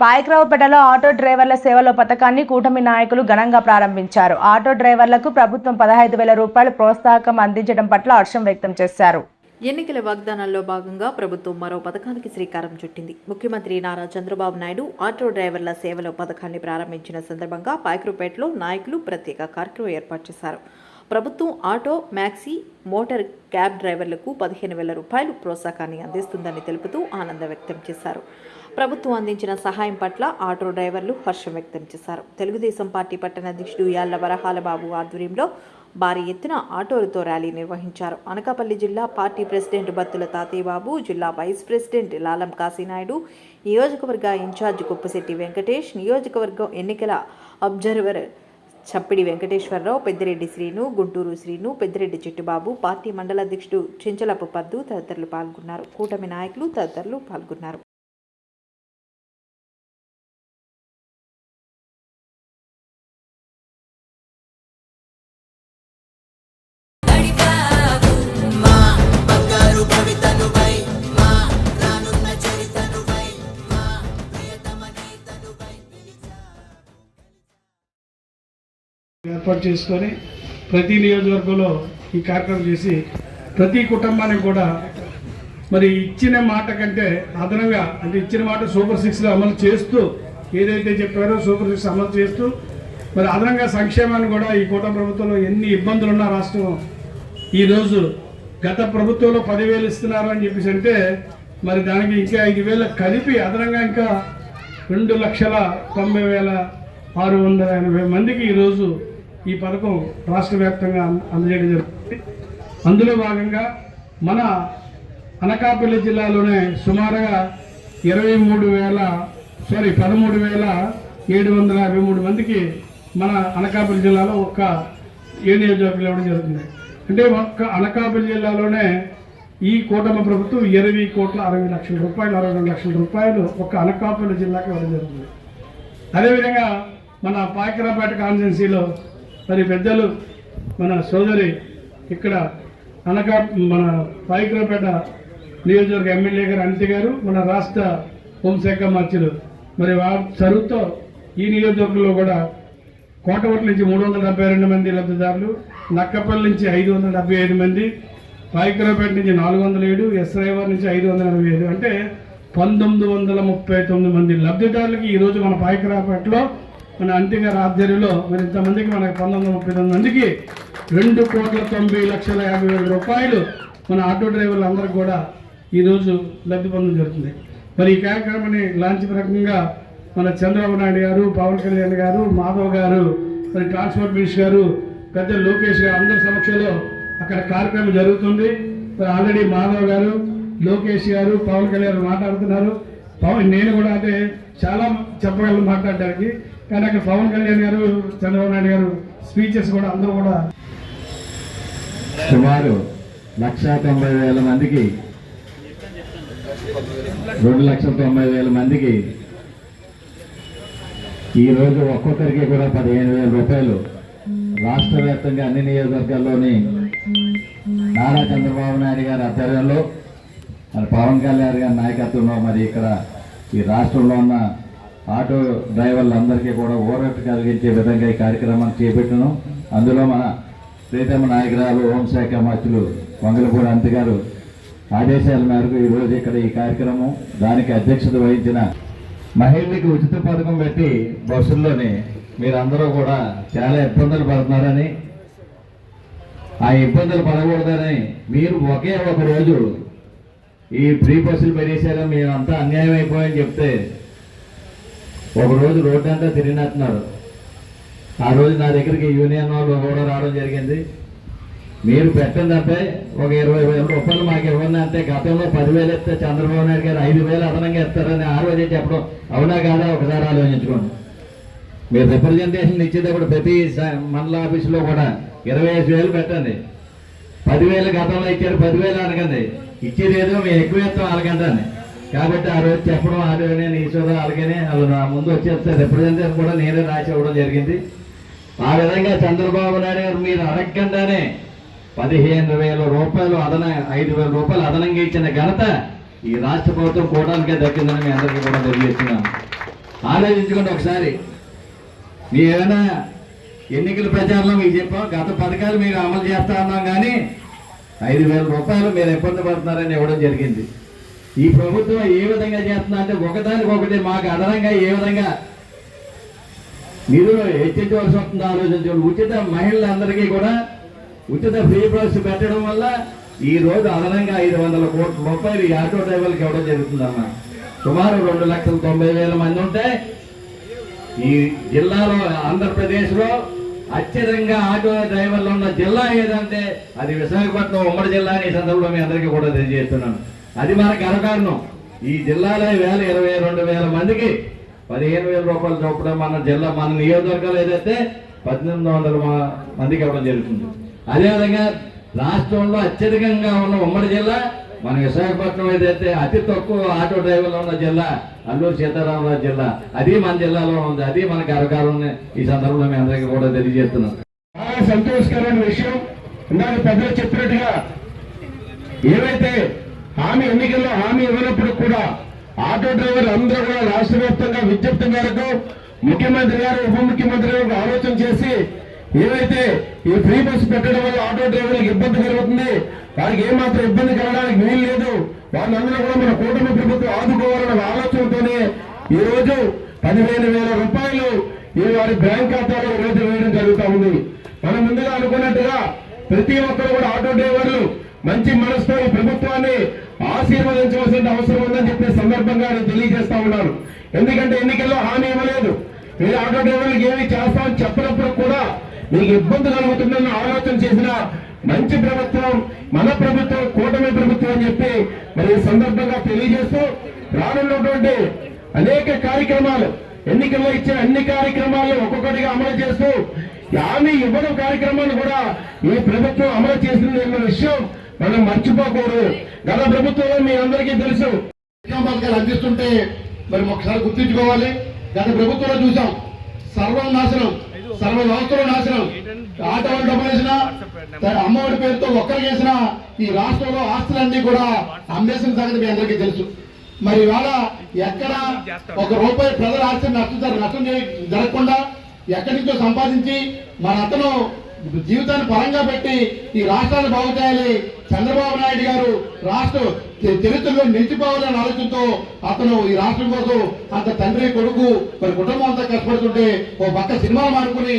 పాయకరావుపేటలో auto డ్రైవర్ల సేవలో పథకాన్ని కూటమి నాయకులు ఘనంగా ప్రారంభించారు. ఆటో డ్రైవర్లకు ప్రభుత్వం పదహైదు వేల రూపాయలు ప్రోత్సాహకం అందించడం పట్ల హర్షం వ్యక్తం చేశారు. ఎన్నికల వాగ్దానాల్లో భాగంగా ప్రభుత్వం మరో పథకానికి శ్రీకారం చుట్టింది. ముఖ్యమంత్రి నారా చంద్రబాబు నాయుడు ఆటో డ్రైవర్ల సేవలో పథకాన్ని ప్రారంభించిన సందర్భంగా పాయకరుపేటలో నాయకులు ప్రత్యేక కార్యక్రమం ఏర్పాటు చేశారు. ప్రభుత్వం ఆటో మ్యాక్సీ మోటార్ క్యాబ్ డ్రైవర్లకు పదిహేను వేల రూపాయలు ప్రోత్సాహాన్ని అందిస్తుందని తెలుపుతూ ఆనందం వ్యక్తం చేశారు. ప్రభుత్వం అందించిన సహాయం పట్ల ఆటో డ్రైవర్లు హర్షం వ్యక్తం చేశారు. తెలుగుదేశం పార్టీ పట్టణ అధ్యక్షుడు యాళ్ళ వరహాల బాబు ఆధ్వర్యంలో భారీ ఎత్తున ఆటోలతో ర్యాలీ నిర్వహించారు. అనకాపల్లి జిల్లా పార్టీ ప్రెసిడెంట్ బత్తుల తాతయ్య బాబు జిల్లా వైస్ ప్రెసిడెంట్ లాలం కాశీనాయుడు నియోజకవర్గ ఇన్ఛార్జ్ కుప్పశెట్టి వెంకటేష్ నియోజకవర్గం ఎన్నికల అబ్జర్వర్ చప్పిడి వెంకటేశ్వరరావు పెద్దిరెడ్డి శ్రీను గుంటూరు శ్రీను పెద్దిరెడ్డి చిట్టుబాబు పార్టీ మండల అధ్యక్షుడు చించలపు పద్దు తదితరులు పాల్గొన్నారు. కూటమి నాయకులు తదితరులు పాల్గొన్నారు. ఏర్పాటు చేసుకొని ప్రతి నియోజకవర్గంలో ఈ కార్యక్రమం చేసి ప్రతి కుటుంబానికి కూడా మరి ఇచ్చిన మాట కంటే అదనంగా అంటే ఇచ్చిన మాట సూపర్ సిక్స్లో అమలు చేస్తూ ఏదైతే చెప్పారో సూపర్ సిక్స్ అమలు చేస్తూ మరి అదనంగా సంక్షేమాన్ని కూడా ఈ కూటమి ప్రభుత్వంలో ఎన్ని ఇబ్బందులు ఉన్న రాష్ట్రం ఈరోజు గత ప్రభుత్వంలో పదివేలు ఇస్తున్నారు అని చెప్పేసి అంటే మరి దానికి ఇంకా ఐదు వేలు కలిపి అదనంగా ఇంకా రెండు లక్షల తొంభై వేల ఆరు వందల ఎనభై మందికి ఈరోజు ఈ పథకం రాష్ట్ర వ్యాప్తంగా అందజేయడం జరుగుతుంది. అందులో భాగంగా మన అనకాపల్లి జిల్లాలోనే సుమారుగా ఇరవై మూడు వేల సారీ పదమూడు వేల ఏడు వందల యాభై మూడు మందికి మన అనకాపల్లి జిల్లాలో ఒక్క ఏ నియోజకవర్గం ఇవ్వడం జరుగుతుంది. అంటే ఒక్క అనకాపల్లి జిల్లాలోనే ఈ కూటమి ప్రభుత్వం ఇరవై కోట్ల అరవై లక్షల రూపాయలు అరవై రెండు లక్షల రూపాయలు ఒక్క అనకాపల్లి జిల్లాకి ఇవ్వడం జరుగుతుంది. అదేవిధంగా మన పాకిరాపేట కాన్స్టిట్యున్సీలో మరి పెద్దలు మన సోదరి ఇక్కడ అనకా మన పాకిరాపేట నియోజకవర్గ ఎమ్మెల్యే గారు అనిత గారు మన రాష్ట్ర హోంశాఖ మంత్రులు. మరి వారి చదువుతో ఈ నియోజకవర్గంలో కూడా కోటవట్ల నుంచి మూడు వందల డెబ్బై రెండు మంది లబ్ధిదారులు నక్కపల్లి నుంచి ఐదు వందల డెబ్బై ఐదు మంది పాయకరావుపేట నుంచి నాలుగు వందల ఏడు ఎస్ఐవర్ నుంచి ఐదు వందల ఎనభై ఐదు అంటే పంతొమ్మిది వందల ముప్పై తొమ్మిది మంది లబ్ధిదారులకి ఈరోజు మన పాయకరాపేటలో మన అంటిగారి ఆధ్వర్యంలో మరి ఇంతమందికి మనకు పంతొమ్మిది ముప్పై తొమ్మిది మందికి రెండు కోట్ల తొంభై లక్షల యాభై వేల రూపాయలు మన ఆటో డ్రైవర్లు అందరికి కూడా ఈరోజు లబ్ధి పొందడం జరుగుతుంది. మరి ఈ కార్యక్రమాన్ని లాంచ్ రకంగా మన చంద్రబాబు నాయుడు గారు పవన్ కళ్యాణ్ గారు మాధవ్ గారు మరి ట్రాన్స్పోర్ట్ మినిస్టర్ గారు పెద్ద లోకేష్ గారు అందరి సమక్షంలో అక్కడ కార్యక్రమం జరుగుతుంది. మరి ఆల్రెడీ మాధవ్ గారు లోకేష్ గారు పవన్ కళ్యాణ్ మాట్లాడుతున్నారు. పవన్ నేను కూడా అంటే చాలా చెప్పగలను మాట్లాడడానికి. కానీ అక్కడ పవన్ కళ్యాణ్ గారు చంద్రబాబు నాయుడు గారు స్పీచెస్ కూడా అందరూ కూడా సుమారు లక్ష తొంభై వేల మందికి రెండు లక్షల తొంభై వేల మందికి ఈరోజు ఒక్కొక్కరికి కూడా పదిహేను వేల రూపాయలు రాష్ట్ర వ్యాప్తంగా అన్ని నియోజకవర్గాల్లోని నారా చంద్రబాబు నాయుడు గారి ఆధ్వర్యంలో మరి పవన్ కళ్యాణ్ గారి నాయకత్వంలో మరి ఇక్కడ ఈ రాష్ట్రంలో ఉన్న ఆటో డ్రైవర్లందరికీ కూడా ఊరట కలిగించే విధంగా ఈ కార్యక్రమాన్ని చేపట్టాను. అందులో మన ప్రీతమ నాయకురాలు హోంశాఖ మంత్రులు వంగలపూడి అంత గారు ఆదేశాల మేరకు ఈరోజు ఇక్కడ ఈ కార్యక్రమం దానికి అధ్యక్షత వహించిన మహిళలకు ఉచిత పథకం పెట్టి బస్సుల్లోనే మీరందరూ కూడా చాలా ఇబ్బందులు పడుతున్నారని ఆ ఇబ్బందులు పడకూడదని మీరు ఒకే ఒక రోజు ఈ ఫ్రీ బస్సులు పెరిగేసారని మేమంతా అన్యాయం అయిపోయని చెప్తే ఒకరోజు రోడ్డు అంతా తిరిగినట్టున్నారు. ఆ రోజు నా దగ్గరికి యూనియన్ వాళ్ళు కూడా రావడం జరిగింది. మీరు పెట్టండి అంటే ఒక ఇరవై వేల రూపాయలు మాకు ఇవ్వండి అంటే గతంలో పదివేలు ఇస్తే చంద్రబాబు నాయుడు గారు ఐదు వేలు అదనంగా ఇస్తారని ఆ రోజే చెప్పడం. అవునా కాదా? ఒకసారి ఆలోచించుకోండి. మీరు రిప్రజెంటేషన్ ఇచ్చేటప్పుడు ప్రతి మండల ఆఫీసులో కూడా ఇరవై ఐదు వేలు పెట్టండి. పదివేలు గతంలో ఇచ్చారు పదివేలు అనకండి ఇచ్చేది ఏదో మేము ఎక్కువ ఇస్తాం అని. కాబట్టి ఆ రోజు చెప్పడం ఆలోనే ఈశ్వరం అలాగనే వాళ్ళు నా ముందు వచ్చేస్తే రిప్రజెంటేషన్ కూడా నేనే రాసి ఇవ్వడం జరిగింది. ఆ విధంగా చంద్రబాబు నాయుడు గారు మీరు అడగకుండానే పదిహేను వేల రూపాయలు అదన ఐదు వేల రూపాయలు అదనంగా ఇచ్చిన ఘనత ఈ రాష్ట్ర ప్రభుత్వం కూడానికే దక్కిందని మీ అందరికీ కూడా తెలియజేస్తున్నాను ఆలోచించుకోండి ఒకసారి. మీ ఏమైనా ఎన్నికల ప్రచారంలో మీకు చెప్పాం గత పథకాలు మీరు అమలు చేస్తా ఉన్నాం కానీ ఐదు వేల రూపాయలు మీరు ఇబ్బంది పడుతున్నారని ఇవ్వడం జరిగింది. ఈ ప్రభుత్వం ఏ విధంగా చేస్తున్నా అంటే ఒకదానికి ఒకటి మాకు అదనంగా ఏ విధంగా నిధులు హెచ్చించవలసి వస్తుందో ఆలోచించండి ఉచిత మహిళలందరికీ కూడా ఉచిత ఫ్రీ బస్ పెట్టడం వల్ల ఈ రోజు అదనంగా ఐదు వందల కోట్ల రూపాయలు ఈ ఆటో డ్రైవర్లకు ఇవ్వడం జరుగుతుందమ్మా సుమారు రెండు లక్షల తొంభై వేల మంది ఉంటే ఈ జిల్లాలో ఆంధ్రప్రదేశ్లో అత్యధికంగా ఆటో డ్రైవర్లు ఉన్న జిల్లా ఏదంటే అది విశాఖపట్నం ఉమ్మడి జిల్లా అనే సందర్భంలో మీ అందరికీ కూడా తెలియజేస్తున్నాను. అది మన గర్వకారణం ఈ జిల్లాలో వేల ఇరవై రెండు వేల మందికి పదిహేను వేల రూపాయలు చొప్పున మన జిల్లా మన నియోజకవర్గాలు ఏదైతే పద్దెనిమిది వందల మందికి ఇవ్వడం జరుగుతుంది. అదేవిధంగా రాష్ట్రంలో అత్యధికంగా ఉన్న ఉమ్మడి జిల్లా మన విశాఖపట్నం ఏదైతే అతి తక్కువ ఆటో డ్రైవర్లు ఉన్న జిల్లా అల్లూరు సీతారామరాజు జిల్లా అది మన జిల్లాలో ఉంది. అది మన గర్వకారం ఈ సందర్భంలో మీ అందరికీ కూడా తెలియజేస్తున్నాం. సంతోషకరమైన విషయం. ఇందాక పెద్దలు చెప్పినట్టుగా ఏవైతే హామీ ఎన్నికల్లో హామీ ఇవ్వనప్పుడు కూడా ఆటో డ్రైవర్లు అందరూ కూడా రాష్ట్ర వ్యాప్తంగా విజ్ఞప్తి మేరకు ముఖ్యమంత్రి గారు ఉప ముఖ్యమంత్రి గారు ఆలోచన చేసి ఏవైతే ఈ ఫ్రీ బస్సు పెట్టడం వల్ల ఆటో డ్రైవర్లకు ఇబ్బంది కలుగుతుంది వారికి ఏమాత్రం ఇబ్బంది కలగడానికి వీలు లేదు. వాళ్ళందరూ కూడా మన కూటమి ప్రభుత్వం ఆదుకోవాలన్న ఆలోచనతోనే ఈ రోజు పదిహేను వేల రూపాయలు ఈ వారి బ్యాంక్ ఖాతాలో ఈ రోజు వేయడం జరుగుతూ ఉంది. మనం ముందుగా అనుకున్నట్టుగా ప్రతి ఒక్కరు కూడా ఆటో డ్రైవర్లు మంచి మనసుతో ఈ ప్రభుత్వాన్ని ఆశీర్వదించవలసిన అవసరం ఉందని చెప్పే సందర్భంగా నేను తెలియజేస్తా ఉన్నాను. ఎందుకంటే ఎన్నికల్లో హామీ ఇవ్వలేదు. మీరు ఆటో డ్రైవర్లకు ఏమి చేస్తామని చెప్పినప్పుడు కూడా మీకు ఇబ్బంది కలుగుతుందన్న ఆలోచన చేసిన మంచి ప్రభుత్వం మన ప్రభుత్వం కూటమి ప్రభుత్వం అని చెప్పి మరి సందర్భంగా తెలియజేస్తూ రానున్నటువంటి అనేక కార్యక్రమాలు ఎన్నికల్లో ఇచ్చే అన్ని కార్యక్రమాలను ఒక్కొక్కటిగా అమలు చేస్తూ హామీ ఇవ్వడం కార్యక్రమాన్ని కూడా ఈ ప్రభుత్వం అమలు చేసింది అన్న విషయం మనం మర్చిపోకూడదు. గత ప్రభుత్వంలో మీ అందరికీ తెలుసు. పథకాలు అందిస్తుంటే మరి ఒకసారి గుర్తుంచుకోవాలి. గత ప్రభుత్వంలో చూసాం. సర్వం నాశనం సర్వ వ్యవస్థలో నాశనం. ఆటో డబ్బులు వేసినా అమ్మఒడి పేరుతో ఒక్కరికి వేసినా ఈ రాష్ట్రంలో ఆస్తులన్నీ కూడా అమ్మేసిన సంగతి మీ అందరికీ తెలుసు. మరి ఇవాళ ఎక్కడ ఒక రూపాయి ప్రజల ఆస్తిని నష్టం నష్టం జరగకుండా ఎక్కడి నుంచో సంపాదించి మన అతను జీవితాన్ని పరంగా పెట్టి ఈ రాష్ట్రాన్ని బాగు చేయాలి. చంద్రబాబు నాయుడు గారు రాష్ట్ర చరిత్రలో నిలిచిపోవాలనే ఆలోచనతో అతను ఈ రాష్ట్రం కోసం అంత తండ్రి కొడుకు మరి కుటుంబం అంతా కష్టపడుతుంటే ఓ పక్క సినిమాలు మానుకుని